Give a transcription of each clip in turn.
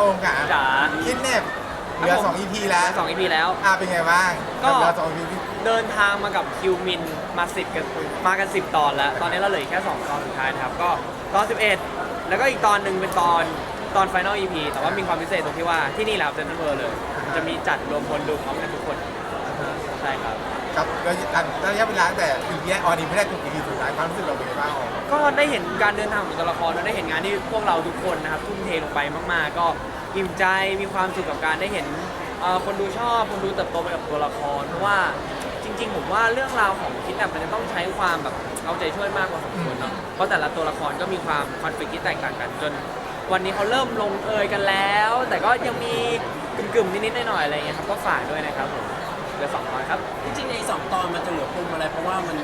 โอมค่ะจ๋า คิดเน็บเหลือครับผมสอง EP แล้วสองอีพีแล้ว อ่าเป็นไงบ้างก็ เหลือสอง EP เดินทางมากับคิวมินมาสิบกันมากันสิบตอนแล้ว ตอนนี้เราเหลืออกแค่2ตอนสุดท้ายนะครับ ก็ตอน11แล้วก็อีกตอนหนึ่งเป็นตอนตอน Final EP แต่ว่ามีความพิเศษตรงที่ว่าที่นี่แหละครับเซนทรัลเวิร์เลย จะมีจัดรวมพลดูพร้อมกันทุกคน ใช่ครับ ครับระยะอันระยะเวลาตั้งแต่ EP แรกออนอีไม่ได้ถึง EP สุดท้ายความรู้สึกเราเป็นไงบ้างออมก็ได้เห็นการเดินทางของตัวละครและได้เห็นงานที่พวกเราทุกคนนะครับทุ่มเทลงไปมาก ๆ ก็อิ่มใจมีความสุขกับการได้เห็นเอ่อคนดูชอบคนดูเติบโตไปกับตัวละครเพราะว่าจริง ๆ ผมว่าเรื่องราวของคิดแบบมันจะต้องใช้ความแบบเอาใจช่วยมากกว่าสมควรเนาะเพราะแต่ละตัวละครก็มีความคอนฟ lict ที่แตกต่างกันจน วันนี้เขาเริ่มลงเอยกันแล้ว แต่ก็ยังมีกึ่มๆนิดๆหน่อยๆอะไรอย่างเงี้ยครับก็ฝากด้วยนะครับผม เหลือสองตอนครับ จริงๆในสองตอนมันจะเหลือปมอะไร เพราะว่ามัน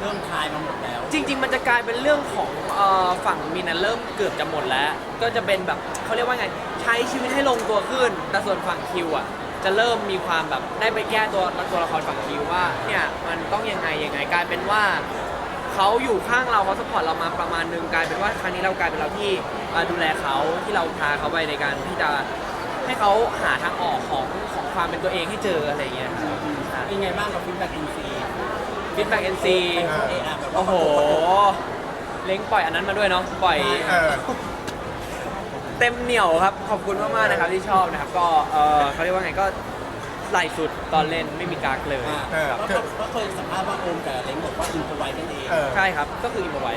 เริ่มคลายมาหมดแล้ว จริง ๆ มันจะกลายเป็นเรื่องของเอ่อฝั่งมินนะเริ่มเกือบจะหมดแล้ว ก็จะเป็นแบบเขาเรียกว่าไงใช้ชีวิตให้ลงตัวขึ้น แต่ส่วนฝั่งคิวอะจะเริ่มมีความแบบได้ไปแก้ตัวตัวละครฝั่งคิวว่าเนี่ยมันต้องยังไงยังไงกลายเป็นว่าเขาอยู่ข้างเราเขาสปอร์ตเรามาประมาณนึงกลายเป็นว่าครั้งนี้เรากลายเป็นเราที่มาดูแลเขาที่เราพาเขาไปในการที่จะให้เขาหาทางออกของของความเป็นตัวเองให้เจออะไรอย่างเงี้ยครับ เป็นไงบ้างกับฟีดแบ็กอินซีฟีดแบ็กเอ็นซีเออะแบบว่าโอ้โห เล้งปล่อยอันนั้นมาด้วยเนาะปล่อยเออเต็มเหนียวครับ ขอบคุณมากๆนะครับที่ชอบนะครับ ก็เออเขาเรียกว่าไงก็ ไหลสุดตอนเล่นไม่มีกากเลยอ่าเออ ก็ก็เคยสัมภาษณ์ว่าโอมกับเล้งบอกว่าอินพอไว้กันเองเออใช่ครับ ก็คืออิมพอไว้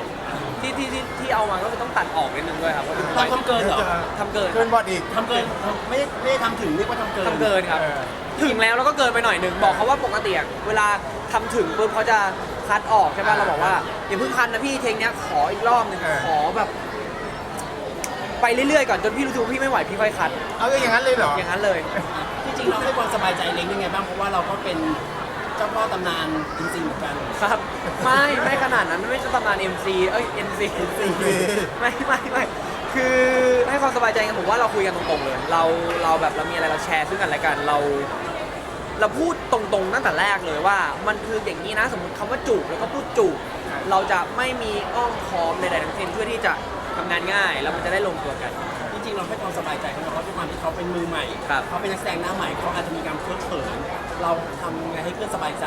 ที่ที่ที่ที่เอามาก็คือต้องตัดออกนิดนึงด้วยครับเพราะอิมพอไว้ทำเกินเหรอทำเกินเกินบอดอีก ทำเกินไม่ได้ไม่ได้ทำถึงเรียกว่าทำเกินทำเกินครับ เออ ถึงแล้วแล้วก็เกินไปหน่อยหนึ่งบอกเขาว่าปกติอะเวลาทำถึงปุ๊บเขาจะคัดออกใช่ป่ะเราบอกว่าอย่าเพิ่งคัดนะพี่เทงเนี้ยขออีกรอบหนึงเออ ขอแบบ ไปเรื่อยๆก่อนจนพี่รู้สึกว่าพี่ไม่ไหวพี่ค่อยคัดเอาอย่างนั้นเลยเหรอ อย่างนั้นเลย จริงๆเราให้ความสบายใจเล้งยังไงบ้างเพราะว่าเราก็เป็นเจ้าพ่อตำนานจริงๆเหมือนกัน ครับ ไม่ไม่ขนาดนั้นไม่ใช่ประมาณ MC เอ้ย NC ไม่ไม่ไม่คือให้ความสบายใจกันผมว่าเราคุยกันตรงๆเลย เราเราแบบเรามีอะไรเราแชร์ซึ่งกันและกันเรา เราพูดตรงๆตั้งแต่แรกเลยว่า มันคืออย่างนี้นะสมมติคำว่าจูบแล้วก็พูดจูบเราจะไม่มีอ้อมค้อมใดๆทั้งสิ้นเพื่อที่จะทำงานง่าย แล้วมันจะได้ลงตัวกันจ ริงๆเราให้ความสบายใจเขาเพราะด้วยความที่เขาเป็นมือใหม่ ครับ เขาเป็นนักแสดงหน้าใหม่เขาอาจจะมีการเคอะเขินเราทำยังไงให้เพื่อนสบายใจ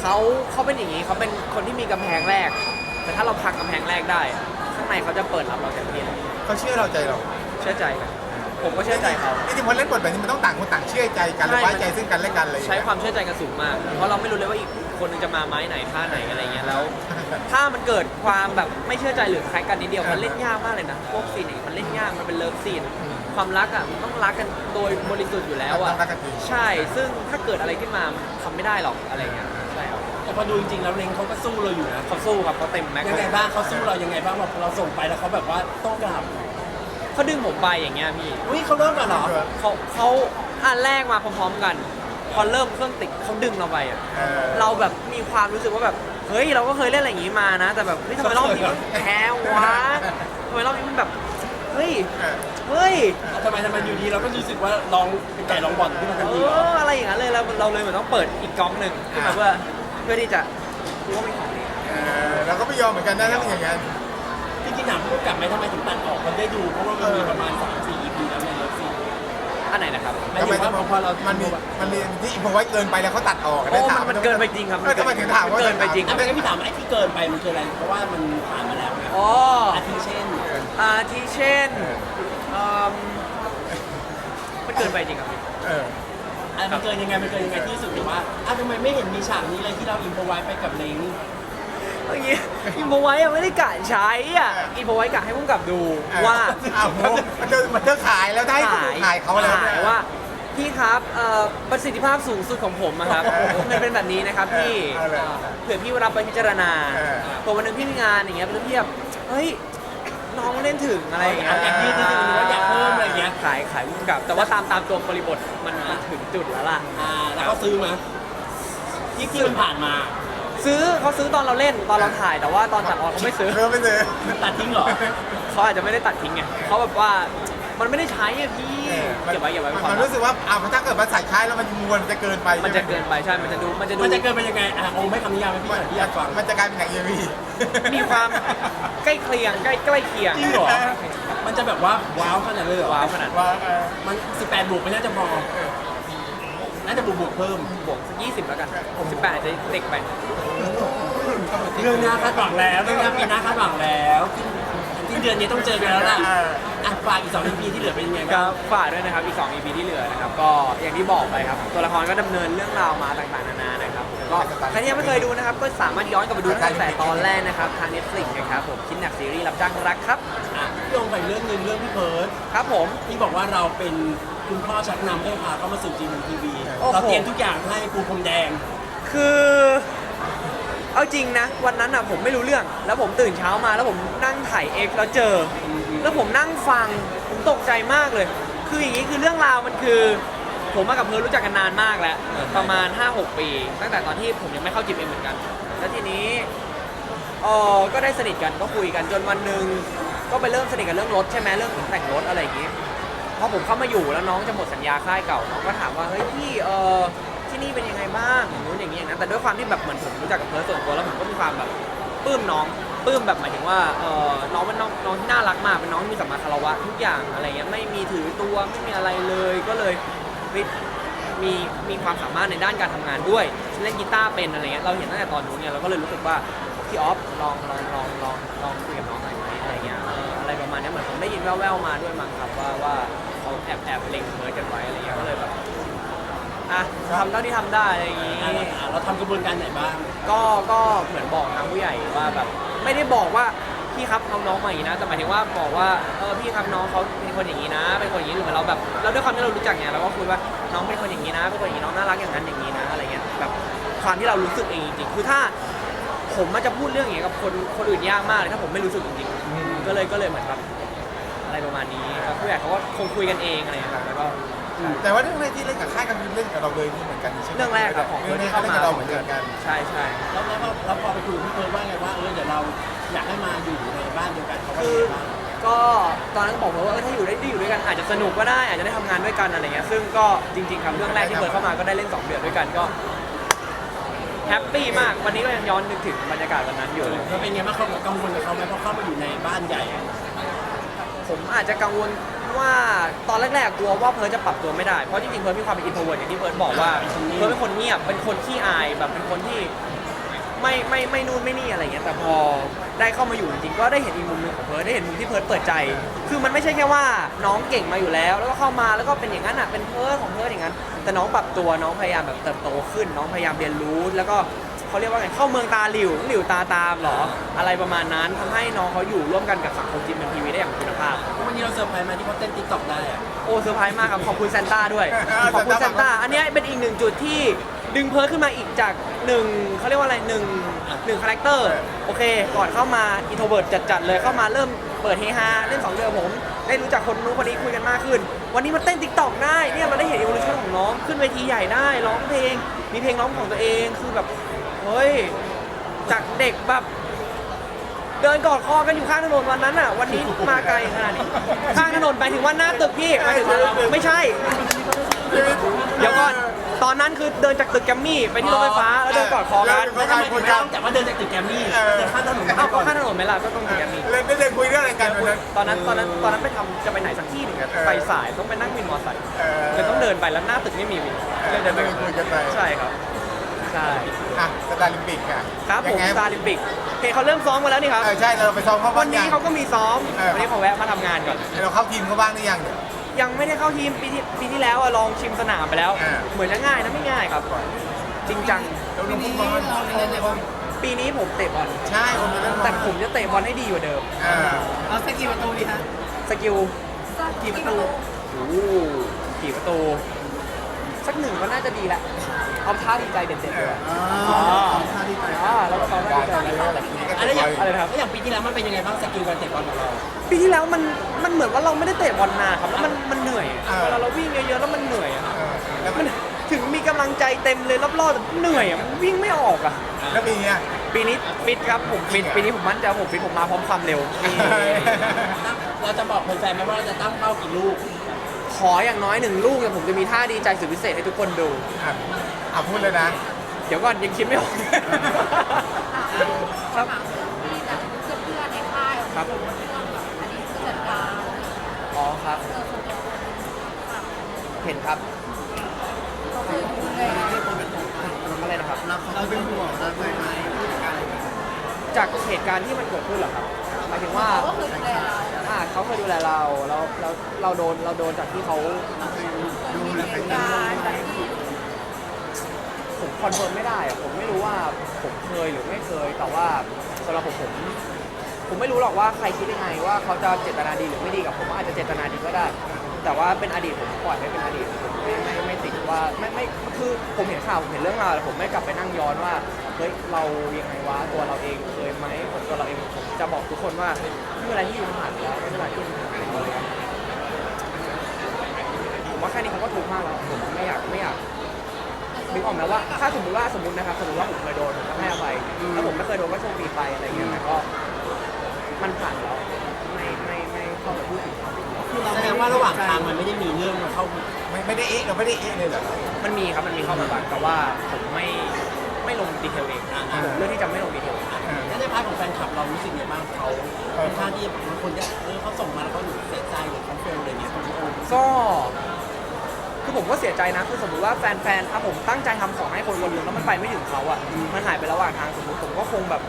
เขาเขาเป็นอย่างนี้เขาเป็นคนที่มีกำแพงแรก แต่ถ้าเราพังกำแพงแรกได้ข้างในเขาจะเปิดรับเราเต็มที่เลยเขาเชื่อเราใจเราเชื่อใจกันผมก็เชื่อใจเขา จริงๆพอเล่นบทแบบนี้มันต้องต่างคนต่างเชื่อใจกันใช่และไว้ใจซึ่งกันและกันเลยใช้ความเชื่อใจกันสูงมาก เพราะเราไม่รู้เลยว่าอีกคนนึงจะมาไม้ไหนท่าไหนอะไรเงี้ยแล้ว ถ้ามันเกิดความแบบไม่เชื่อใจหรือคล้ายกันนิดเดียวมันเล่นยากมากเลยนะพวกซีนอย่างนี้มันเล่นยากมันเป็นเลิฟซีน ความรักอะมันต้องรักกันโดยบริสุทธิ์อยู่แล้วต้อะองรักกันจริง ใช่ ซึ่งถ้าเกิดอะไรขึ้นมามันทำไม่ได้หรอกอะไรเงี้ยใช่ครับแต่พอดูจริงๆแล้วเล้งเขาก็สู้เราอยู่นะเขาสู้ครับเขาเต็มแม็กซ์ ยังไงบ้างเขาสู้เรายังไงบ้างว่าเราส่งไปแล้วเขาแบบว่าโต้กลับเขาดึงผมไปอย่างเงี้ยพี่อุ้ยเขาเริ่มก่อนเหรอเขาเขาอันแรกมาพร้อมๆกัน พอเริ่มเครื่องติดเขาดึงเราไปอะ เออ เราแบบมีความรู้สึกว่าแบบ เฮ้ยเราก็เคยเล่นอะไรอย่างงี้มานะ แต่แบบเฮ้ยทำไมรอบนี้มันแพ้วะทำไมรอบนี้มันแบบเฮ้ยเออเฮ้ยทำไมทำไมอยู่ดีเราก็รู้สึกว่าลองเป็นไก่ลองบอลขึ้นมาทันเอทีเหรอออะไรอย่างนั้นเลยเราเราเลยเหมือนต้องเปิดอีกกล้องหนึ่งขึ้นมาเพื่อเพื่อที่จะรู้ว่าเป็นของดีเออเราก็ไม่ยอมเหมือนกันนะถ้าเป็นอย่างนั้น จริงๆถามผู้กำกับไหมทำไมถึงตัดออกมันได้ดูเพราะว่ามันมีประมาณ3 4 EP แล้วในเลิฟซีน อันไหนนะครับ หมายถึงว่าพอเรามันมีมันมีที่อินพอไว้เกินไปแล้วเขาตัดออกโอ้ได้ถามันเกินไปจริงครับเออทำไมถึงถามว่าเกินไปจริง อะไม่งั้นพี่ถามว่าไอ้ที่เกินไปมันคืออะไร เพราะว่ามันผ่านมาแล้วไงอ๋ออาทิเช่น อาทิเช่นเอิ่มมันเกินไปจริงครับพี่เอออะมันเกินยังไงมันเกินยังไงที่สุดหรือว่าอะทำไมไม่เห็นมีฉากนี้เลยที่เราอินพอไว้ไปกับเล้ง เมื่อกี้อินโฟไว้อะไม่ได้กะใช้อะอินโฟไว้กะให้พุ่งกับดูว่า อ้าวโหมันเจอมันเจอขายแล้วได้ขายเขาแล้วขายว่าพี่ครับเอ่อประสิทธิภาพสูงสุดของผมอะครับเออมันเป็นแบบนี้นะครับพี่เอาเลยเผื่อพี่รับไปพิจารณาเออพอวันหนึงพี่มีงานอย่างเงี้ยแล้วพี่แบบเฮ้ยน้องเล่นถึงอะไรอย่างเงี้ยเอาอยากยืดนิดนึงหรือว่าอยากเพิ่มอะไรอย่างเงี้ย ขายขายพุ่งกับ แต่ว่าตามตามตัวบริบทมันมันถึงจุดแล้วล่ะ อ่าแล้วก็ซื้อมาที่ที่มันผ่านมา ซื้อเขาซื้อตอนเราเล่นตอนเราถ่ายแต่ว่าตอนตัดออกเขาไม่ซื้อ เริ่มไม่ซื้อตัดทิ้งเหรอ เขาอาจจะไม่ได้ตัดทิ้งไงเขาแบบว่ามันไม่ได้ใช้อะพี่เก็บไว้เก็บไว้เป็นความมันลับรู้สึกว่าอ่าถ้าเกิดมันใส่คล้ายแล้วมันมวลจะเกินไปมันจะเกินไปใช่ มันจะดูมันจะดูมันจะเกินไปยังไงอะโอ้ไม่คำนิยามให้พี่หน่อยพี่อยากฟัง มันจะกลายเป็นหนังเอวีมีความใกล้เคียงใกล้ใกล้เคียงจริงเหรอ มันมันจะแบบว่าว้าวขนาดเลยเหรอว้าวขนาดว่าเออมัน 18 บวกไม่น่าจะพอ น่าจะบวกบวกเพิ่มบวกสักยี่สิบแล้วกัน18อาจจะเด็กไปเรื่องหน้าคาดหวังแล้วเรื่องหน้าปีหน้าคาดหวังแล้วที่เดือนนี้ต้องเจอกันแล้วล่ะเอออะฝากอีกสอง EP ที่เหลือเป็นยังไงก็บ้างฝากด้วยนะครับอีก2 EP ที่เหลือนะครับก็อย่างที่บอกไปครับตัวละครก็ดำเนินเรื่องราวมาต่างๆนานานะครับก็ใครที่ยังไม่เคยดูนะครับก็สามารถย้อนกลับไปดูตั้งแต่ตอนแรกนะครับทาง Netflix นะครับผมคิดหนักซีรีส์รับจ้างรักครับ อะพี่ลงไปเรื่องหนึงเรื่องพี่เพิร์ดครับผม ที่บอกว่าเราเป็นคุณพ่อชักนำให้พาเข้ามาสู่จีนทีวีโอ้โห เราเตรียมทุกอย่างให้ปูพรมแดง คือเอาจริงนะ วันนั้นอะผมไม่รู้เรื่อง แล้วผมตื่นเช้ามาแล้วผมนั่งถ่ายเอ็กแล้วเจอแล้วผมนั่งฟังผมตกใจมากเลย คืออย่างนี้คือเรื่องราวมันคือ ผมมากับเพิร์ลรู้จักกันนานมากแล้วประมาณ 5-6 ปี ตั้งแต่ตอนที่ผมยังไม่เข้าจิมเอ็มเหมือนกัน แล้วทีนี้ เออก็ได้สนิทกันก็คุยกันจนวันหนึ่งก็ไปเริ่มสนิทกันเรื่องรถใช่ไหมเรื่องแต่งรถอะไรอย่างนี้พอผมเข้ามาอยู่แล้วน้องจะหมดสัญญาค่ายเก่าน้องก็ถามว่าเฮ้ยพี่เออที่นี่เป็นยังไงบ้างอย่างนู้นอย่างนี้อย่างนั้นแต่ด้วยความที่แบบเหมือนผมรู้จักกับเพิร์ส่วนตัวแล้วผมก็มีความแบบปลื้มน้องปลื้มแบบหมายถึงว่าเออน้องเป็นน้องน้องที่น่ารักมากเป็นน้องที่มีสัมมาคารวะทุกอย่างอะไรเงี้ยไม่มีถือตัวไม่มีอะไรเลยก็เลยเฮ้ยมีมีความสามารถในด้านการทำงานด้วยเล่นกีตาร์เป็นอะไรเงี้ยเราเห็นตั้งแต่ตอนนู้นเนี่ยเราก็เลยรู้สึกว่า พี่ออฟลองลองลองลองลองคุยกับน้องหน่อยไหมอะไรเงี้ยเอออะไรประมาณเนี้ยเหมือนผมได้ยินแว่วๆมาด้วยมั้งครับว่าว่าเขาแอบแอบเล็งเพิร์ดกันไว้อะไรเงี้ยก็เลยแบบอะทำเท่าที่ทำได้อะไรอย่างงี้ อะอะเราทำกระบวนการไหนบ้างก็ก็เหมือนบอกทางผู้ใหญ่ว่าแบบไม่ได้บอกว่าพี่ครับเอาน้องมาอย่างนี้นะแต่หมายถึงว่าบอกว่าเออพี่ครับน้องเขาเป็นคนอย่างนี้นะเป็นคนอย่างนี้หรือเหมือนเราแบบเราด้วยความที่เรารู้จักไงเราก็คุยว่าน้องเป็นคนอย่างนี้นะเป็นคนอย่างนี้น้องน่ารักอย่างนั้นอย่างนี้นะอะไรเงี้ยแบบความที่เรารู้สึกเองจริงๆคือถ้า ผมมันจะพูดเรื่องอย่างเงี้ยกับคนคนอื่นยากมากเลยถ้าผมไม่รู้สึกจริงๆก็เลยก็เลยเหมือนแบบอะไรประมาณนี้ครับผู้ใหญ่เขาก็คงคุยกันเองอะไรอย่างเงี้ยครับแล้วก็ แต่ว่าเรื่องแรกที่เล่นกับค่ายกันคือเล่นกับเราเลยเหมือนกันใช่ไหมเรื่องแรกครับของเรื่องแรกเข้าเล่นมากับเราเหมือนกัน ใช่ใช่แล้วแล้วพอแล้วพอไปคุยกับพี่เพิร์ดว่าไงว่าเออเดี๋ยวเราอยากให้มาอยู่ในบ้านเดียวกันเขาว่าคืยังอไงบ้างก็ตอนนั้นก็บอกเขาว่าเออถ้าอยู่ได้ได้อยู่ด้วยกันอาจจะสนุกก็ได้อาจจะได้ทำงานด้วยกันอะไรเงี้ยซึ่งก็จริงๆครับเรื่องแรกที่เปิดเข้ามาก็ได้เล่นสองเดือนด้วยกันก็ แฮปปี้มากวันนี้ก็ยังย้อนนึกถึงบรรยากาศวันนั้นอยู่เลยแล้วเป็นไงบ้างเขากังวลกับเขาไหมเพราะเข้ามาอยู่ในบ้านใหญ่ผมอาจจะกังวลว่าตอนแรกๆกลัวว่าเพิร์ลจะปรับตัวไม่ได้เพราะจริงๆเพิร์ลมีความเป็นอินโทรเวิร์ดอย่างที่เพิร์ลบอกว่าเพิร์ลเป็นคนเงียบเป็นคนขี้อายแบบเป็นคนที่ ไม่ไม่ไม่นู่นไม่นี่อะไรเงี้ยแต่พอได้เข้ามาอยู่จริงๆก็ได้เห็นอีกมุมหนึงของเพิร์ลได้เห็นมุมที่เพิร์ลเปิดใจ คือมันไม่ใช่แค่ว่าน้องเก่งมาอยู่แล้ว แล้วก็เข้ามาแล้วก็เป็นอย่างนั้นอะเป็นเพิร์ลของเพิร์ลอย่างนั้น แต่น้องปรับตัวน้องพยายามแบบเติบโตขึ้น น้องพยายามเรียนรู้ แล้วก็เขาเรียกว่าไงเข้าเมืองตาหลิวหลิวตาตามเหรอ อะไรประมาณนั้นทำให้น้องเขาอยู่ร่วมกันกับสังคมจีนเป็นทีวีได้อย่างมีคุณภาพ วันนี้เราเซอร์ไพรส์มาที่เขาเต้นติ๊กต็อกได้อะโอ้เซอร์ไพรส์มากครับขอบคุณซานต้าด้วยขอบคุณซานต้าอันเนี้ยเป็นอีกหนึ่งจุดที่ ดึงเพิร์ทขึ้นมาอีกจากหนึ่งเขาเรียกว่าอะไรหนึ่งหนึ่งคาแรคเตอร์โอเค ก่อนเข้ามาอินโทรเวิร์ดจัดๆเลยเข้ามาเริ่มเปิดเฮฮาเล่นสองเดือนผม ได้รู้จักคนนู้นคนนี้คุยกันมากขึ้น วันนี้มาเต้นติ๊กต็อกได้เนี่ยมันได้เห็นอี o l u ชั่นของน้องขึ้นเวทีใหญ่ได้ร้องเพลง มีเพลงร้องของตัวเองคือแบบเฮ้ยจากเด็กแบบเดินกอดคอกันอยู่ข้างถนนวันนั้นอะ วันนี้มาไกลขนาดนี้ข้างถนนไปถึงว่าหน้าตึกพี่ไปถึงไม่ใช่ ตอนนั้นคือเดินจากตึกแกรมมี่ไปที่รถไฟฟ้าแล้วเดินกอดคอกันแล้วทำไมถึงต้องแต่ว่าเดินจากตึกแกรมมี่เดินข้ามถนนเอ้าก่ก็อนข้างถนนไหมล่ะก็ต้องตึกแกรมมี่เล่นได้เลยคุยเรื่องอะไรกันวันนั้นตอนนั้นตอนนั้นตอนนั้นไปทำจะไปไหนสักที่หนึ่งอะเออไปสายต้องไปนั่งวินมอเตอร์ไซค์เออเลยต้องเดินไปแล้วหน้าตึกไม่มีวินเลยเดินไปคุยกันไปใช่ครับใช่อะสตาร์ลิมปิกอะครับผมยังไงซาลิมปิกเห็นเขาเริ่มซ้อมกันแล้วนี่ครับเออใช่เราไปซ้อมเขาวับ้านงนี้ยังเขาก็มีซ้อมเออวันนี้ขอแวะมาทำงานก่อนเราเข้าทีมเขาบ้างหรือยังเนี่ย ยังไม่ได้เข้าทีมปีที่ปีที่แล้วอะลองชิมสนามไปแล้ว อ่า เหมือนจะง่ายนะไม่ง่ายครับ จริงจัง เราลงฟุตบอลปีนี้ผมเตะบอลใช่ผมจะเล่นแต่ผมจะเตะบอลให้ดีกว่าเดิม อ่าเอาสักกี่ประตูดีฮะ สกิลกี่ประตู โอ้โหกี่ประตู สักหนึ่งก็น่าจะดีแหละเอาท่าดีใจเด็ดๆเลยอ๋อท่าดีใจ อะไรอย่างอะไรนะครับ แล้วอย่างปีที่แล้วมันเป็นยังไงบ้างสกิลการเตะบอลของเรา ปีที่แล้วมันมันเหมือนว่าเราไม่ได้เตะบอลนานครับแล้วมันมันเหนื่อยอะเวลาเราวิ่งเยอะๆแล้วมันเหนื่อยอะเออแล้วมันถึงมีกำลังใจเต็มเลยรอบๆแต่เหนื่อยอะมันวิ่งไม่ออกอะแล้วปีเนี้ยปีนี้ฟิตครับผมฟิตปีนี้ผมมั่นใจว่าผมฟิตผมมาพร้อมความเร็วนี่เราจะบอกแฟนๆไหมว่าเราจะตั้งเป้ากี่ลูก ขออย่างน้อยหนึ่งลูกเนี่ยผมจะมีท่าดีใจสุดพิเศษให้ทุกคนดู อะอะพูดเลยนะ เดี๋ยวก่อนยังคิดไม่ออกครับ ครับอันนี้คือจัดการอ๋อครับเห็นครับก็คือดูแลอะไรนะครับ เราเป็นห่วงเราเคยไหจากเหตุการณ์ที่มันเกิดขึ้นเหรอครับหมายถึงว่าก็เาเขาเคยดูแลเราเราเราเราโดนเราโดนจากที่เขาเรคยดูแลไปกผมคอนเฟิร์มไม่ได้อะผมไม่รู้ว่าผมเคยหรือไม่เคยแต่ว่าสำหรับผมผม ผมไม่รู้หรอกว่าใครคิดยังไงว่าเขาจะเจตนาดีหรือไม่ดีกับผมอาจจะเจตนาดีก็ได้ แต่ว่าเป็นอดีตผมปล่อยให้เป็นอดีตผมไม่ไม่ไม่ติดว่าไม่ไม่คือผมเห็นข่าวผมเห็นเรื่องราวแต่ผมไม่กลับไปนั่งย้อนว่าเฮ้ยเรายังไงวะตัวเราเองเคยไหมผมตัวเราเองผมจะบอกทุกคนว่าไม่เป็นไรที่มันผ่านไปแล้วไม่เป็นไรที่มันผ่านไปแล้วอะไรเงี้ยผมว่าแค่นี้เขาก็ถูกมากแล้วผมไม่อยากไม่อยากนึกออกไหมว่าถ้าสมมติว่าสมมตินะครับสมมติว่าผมเคยโดนผมก็ให้อภัยถ้าผมไม่เคยโดนก็โชคดีไปอะไรเงี้ยแต่ก็ มันผ่านแล้วไม่ไม่ไม่เข้าไปพูดถึงเขาแสดงว่าระหว่างทางมันไม่ได้มีเรื่องมาเข้าไม่ไม่ได้เอ๊ะเราไม่ได้เอ๊ะเลยเหรอ มันมีครับมันมีเข้ามาบ้างแต่ว่าผมไม่ไม่ลงดีเทลเองผมเลือกที่จะไม่ลงดีเทลเองแล้วในพาร์ทของแฟนคลับเรารู้สึกยังไงบ้างเขาค่อนข้างที่บางคนจะเออเขาส่งมาแล้วเขาอยู่เสียใจหรือเขาเฟลอะไรเงี้ยก็คือผมก็เสียใจนะคือสมมติว่าแฟนๆถ้าผมตั้งใจทำของให้คนคนหนึ่งแล้วมันไปไม่ถึงเขาอะมันหายไประหว่างทางสมมติผมก็คงแบบ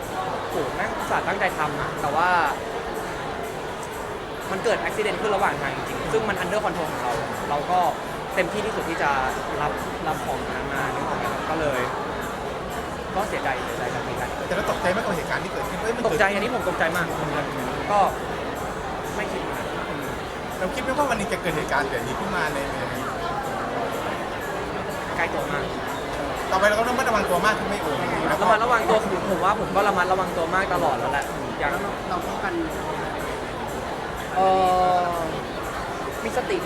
โหแม่งอุตส่าห์ตั้งใจทำนะแต่ว่า มันเกิดอุบิเหตุขึ้นระหว่างทางจริงๆซึ่งมันอันเดอร์คอนโทรลของเรา เราก็เต็มที่ที่สุดที่จะรับรับของนั้นมานึกออกไหมครับก็เลย ก็เสียใจเสียใจกับเหตุการณ์ที่เกิดแต่เราตกใจไหมกับเหตุการณ์ที่เกิดขึ้นเอ้ยมันตเดกใจอันนี้ผมตกใจมากก็ไม่คิดนะเราคิดไหมว่าวันนี้จะเกิดเหตุการณ์แบบนี้ขึ้นมาในในในใกล้ตัวมาก ต่อไปเราก็ต้องระมัดระวังตัวมากขึ้นไม่โอ้ยระมัดระวังตัวผมผมว่าผมก็ระมัดระวังตัวมากตลอดแล้วแหละอย่างเราป้องกันเออมีสติ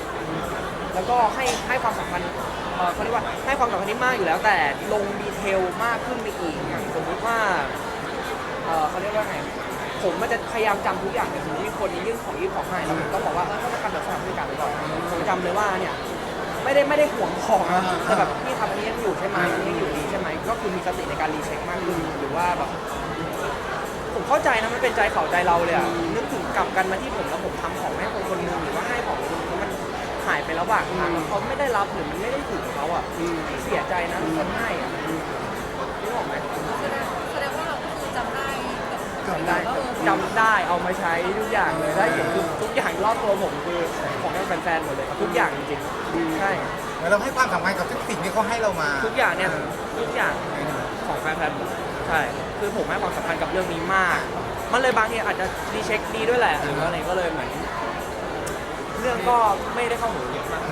แล้วก็ให้ให้ความสำคัญเอ่อเขาเรียกว่าให้ความสำคัญที่มากอยู่แล้ว แต่ลงดีเทลมากขึ้นไปอีกอย่างสมมติว่าเออเขาเรียกว่าไงผมมันจะพยายามจำทุกอย่างในสมมติที่คนนี้ยื่นของยื่นของให้แล้วผมก็บอกว่าเออถ้ามาทำแบบสนับสนุนกันไปก่อนผมจำเลยว่าเนี่ย ไม่ได้ไม่ได้ห่วงของนะแต่แบบพี่ทำอันนี้ยังอยู่ใช่ไหมอันนี้ยังอยู่ดีใช่ไหมก็คือมีสติในการรีเช็คมากขึ้นหรือว่าแบบผมเข้าใจนะมันเป็นใจเขาใจเราเลยอะนึกถึงกลับกันมาที่ผมแล้วผมทำของให้คนคนหนึงหรือว่าให้ของคนแล้วมันหายไประหว่างทางแล้วเขาไม่ได้รับหรือมันไม่ได้ถึงเขาอะเสียใจนะคนให้อะนึกออกไหม จำได้ว่าเออจำได้เอามาใช้ทุกอย่างเลยได้เห็นคือทุกอย่างรอบตัวผมคือของให้แฟนๆหมดเลยครับทุกอย่างจริงๆใช่แล้วเราให้ความสำคัญกับทุกสิ่งที่เขาให้เรามา ทุกอย่างเนี่ยทุกอย่างของแฟนๆผมใช่คือผมให้ความสำคัญกับเรื่องนี้มาก มันเลยบางทีอาจจะรีเช็คดีด้วยแหละหรือว่าอะไรก็เลยเหมือนเรื่องก็ไม่ได้เข้าหูเยอะมาก